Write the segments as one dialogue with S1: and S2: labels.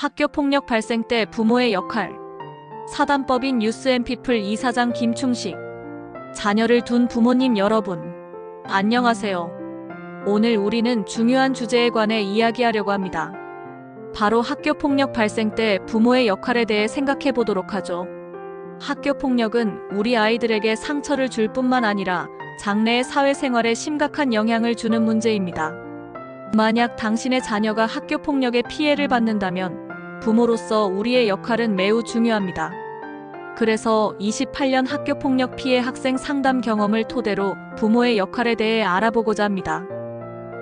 S1: 학교 폭력 발생 때 부모의 역할. 사단법인 뉴스앤피플 이사장 김충식. 자녀를 둔 부모님 여러분. 안녕하세요. 오늘 우리는 중요한 주제에 관해 이야기하려고 합니다. 바로 학교 폭력 발생 때 부모의 역할에 대해 생각해 보도록 하죠. 학교 폭력은 우리 아이들에게 상처를 줄 뿐만 아니라 장래의 사회생활에 심각한 영향을 주는 문제입니다. 만약 당신의 자녀가 학교 폭력의 피해를 받는다면 부모로서 우리의 역할은 매우 중요합니다. 그래서 28년 학교 폭력 피해 학생 상담 경험을 토대로 부모의 역할에 대해 알아보고자 합니다.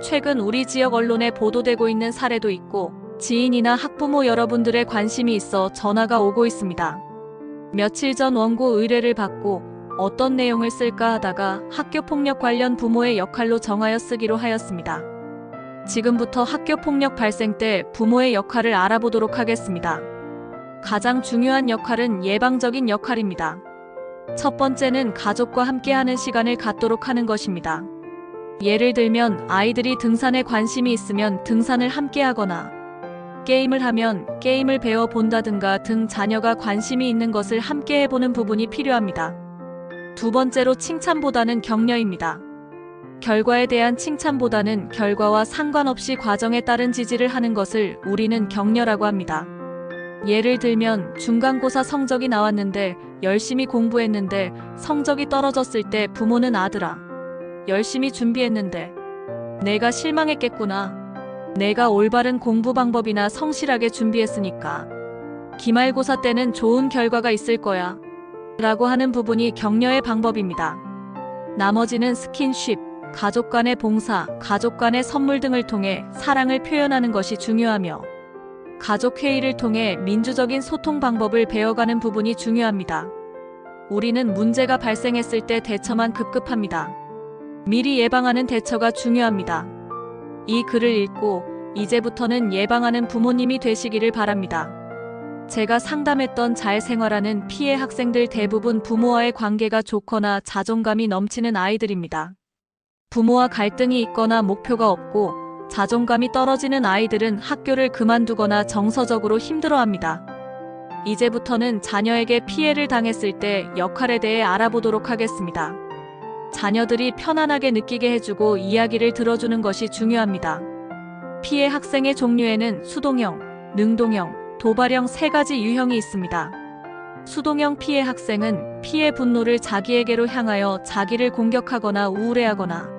S1: 최근 우리 지역 언론에 보도되고 있는 사례도 있고 지인이나 학부모 여러분들의 관심이 있어 전화가 오고 있습니다. 며칠 전 원고 의뢰를 받고 어떤 내용을 쓸까 하다가 학교 폭력 관련 부모의 역할로 정하여 쓰기로 하였습니다. 지금부터 학교 폭력 발생 때 부모의 역할을 알아보도록 하겠습니다. 가장 중요한 역할은 예방적인 역할입니다. 첫 번째는 가족과 함께하는 시간을 갖도록 하는 것입니다. 예를 들면 아이들이 등산에 관심이 있으면 등산을 함께 하거나 게임을 하면 게임을 배워 본다든가 등 자녀가 관심이 있는 것을 함께 해보는 부분이 필요합니다. 두 번째로 칭찬보다는 격려입니다. 결과에 대한 칭찬보다는 결과와 상관없이 과정에 따른 지지를 하는 것을 우리는 격려라고 합니다. 예를 들면 중간고사 성적이 나왔는데 열심히 공부했는데 성적이 떨어졌을 때 부모는 아들아, 열심히 준비했는데 내가 실망했겠구나. 내가 올바른 공부 방법이나 성실하게 준비했으니까. 기말고사 때는 좋은 결과가 있을 거야. 라고 하는 부분이 격려의 방법입니다. 나머지는 스킨십, 가족 간의 봉사, 가족 간의 선물 등을 통해 사랑을 표현하는 것이 중요하며 가족 회의를 통해 민주적인 소통 방법을 배워가는 부분이 중요합니다. 우리는 문제가 발생했을 때 대처만 급급합니다. 미리 예방하는 대처가 중요합니다. 이 글을 읽고 이제부터는 예방하는 부모님이 되시기를 바랍니다. 제가 상담했던 잘 생활하는 피해 학생들 대부분 부모와의 관계가 좋거나 자존감이 넘치는 아이들입니다. 부모와 갈등이 있거나 목표가 없고 자존감이 떨어지는 아이들은 학교를 그만두거나 정서적으로 힘들어합니다. 이제부터는 자녀에게 피해를 당했을 때 역할에 대해 알아보도록 하겠습니다. 자녀들이 편안하게 느끼게 해주고 이야기를 들어주는 것이 중요합니다. 피해 학생의 종류에는 수동형, 능동형, 도발형 세 가지 유형이 있습니다. 수동형 피해 학생은 피해 분노를 자기에게로 향하여 자기를 공격하거나 우울해하거나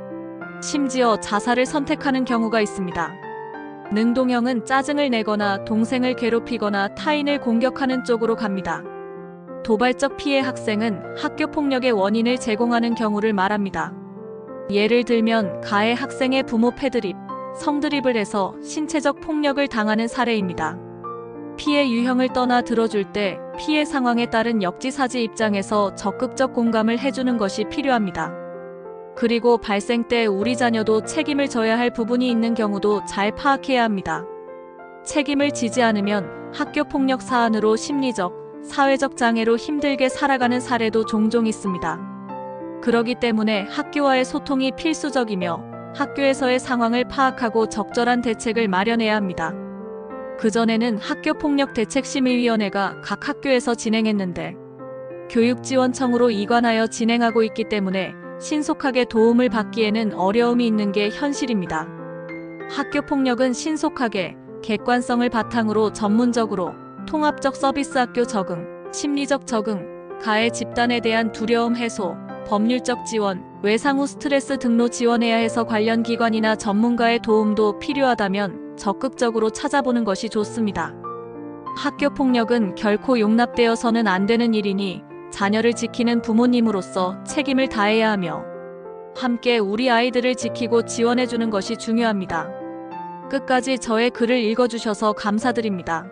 S1: 심지어 자살을 선택하는 경우가 있습니다. 능동형은 짜증을 내거나 동생을 괴롭히거나 타인을 공격하는 쪽으로 갑니다. 도발적 피해 학생은 학교 폭력의 원인을 제공하는 경우를 말합니다. 예를 들면 가해 학생의 부모 패드립, 성드립을 해서 신체적 폭력을 당하는 사례입니다. 피해 유형을 떠나 들어줄 때 피해 상황에 따른 역지사지 입장에서 적극적 공감을 해주는 것이 필요합니다. 그리고 발생 때 우리 자녀도 책임을 져야 할 부분이 있는 경우도 잘 파악해야 합니다. 책임을 지지 않으면 학교 폭력 사안으로 심리적, 사회적 장애로 힘들게 살아가는 사례도 종종 있습니다. 그러기 때문에 학교와의 소통이 필수적이며 학교에서의 상황을 파악하고 적절한 대책을 마련해야 합니다. 그전에는 학교폭력대책심의위원회가 각 학교에서 진행했는데 교육지원청으로 이관하여 진행하고 있기 때문에 신속하게 도움을 받기에는 어려움이 있는 게 현실입니다. 학교 폭력은 신속하게 객관성을 바탕으로 전문적으로 통합적 서비스 학교 적응, 심리적 적응, 가해 집단에 대한 두려움 해소, 법률적 지원, 외상 후 스트레스 등로 지원해야 해서 관련 기관이나 전문가의 도움도 필요하다면 적극적으로 찾아보는 것이 좋습니다. 학교 폭력은 결코 용납되어서는 안 되는 일이니 자녀를 지키는 부모님으로서 책임을 다해야 하며 함께 우리 아이들을 지키고 지원해주는 것이 중요합니다. 끝까지 저의 글을 읽어주셔서 감사드립니다.